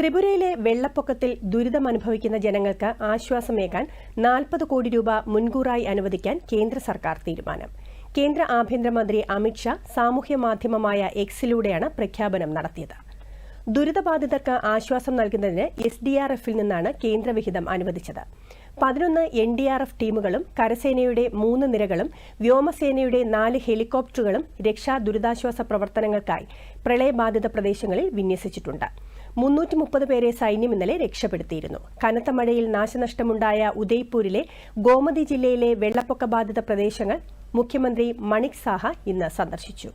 ത്രിപുരയിലെ വെള്ളപ്പൊക്കത്തിൽ ദുരിതമനുഭവിക്കുന്ന ജനങ്ങൾക്ക് ആശ്വാസമേകാൻ നാൽപ്പത് കോടി രൂപ മുൻകൂറായി അനുവദിക്കാൻ കേന്ദ്ര സർക്കാർ തീരുമാനം. കേന്ദ്ര ആഭ്യന്തരമന്ത്രി അമിത്ഷാ സാമൂഹ്യ മാധ്യമമായ എക്സിലൂടെയാണ് പ്രഖ്യാപനം നടത്തിയത്. ദുരിതബാധിതർക്ക് ആശ്വാസം നൽകുന്നതിന് എസ് ഡി ആർ എഫിൽ നിന്നാണ് കേന്ദ്രവിഹിതം അനുവദിച്ചത്. പതിനൊന്ന് എൻ ഡി ആർ എഫ് ടീമുകളും കരസേനയുടെ മൂന്ന് നിരകളും വ്യോമസേനയുടെ നാല് ഹെലികോപ്റ്ററുകളും രക്ഷാ ദുരിതാശ്വാസ പ്രവർത്തനങ്ങൾക്കായി പ്രളയബാധിത പ്രദേശങ്ങളിൽ വിന്യസിച്ചിട്ടുണ്ട്. മുന്നൂറ്റി മുപ്പത് പേരെ സൈന്യം ഇന്നലെ രക്ഷപ്പെടുത്തിയിരുന്നു. കനത്ത മഴയിൽ നാശനഷ്ടമുണ്ടായ ഉദയ്പൂരിലെ ഗോമതി ജില്ലയിലെ വെള്ളപ്പൊക്ക ബാധിത പ്രദേശങ്ങൾ മുഖ്യമന്ത്രി മണിക് സാഹ ഇന്ന് സന്ദർശിച്ചു.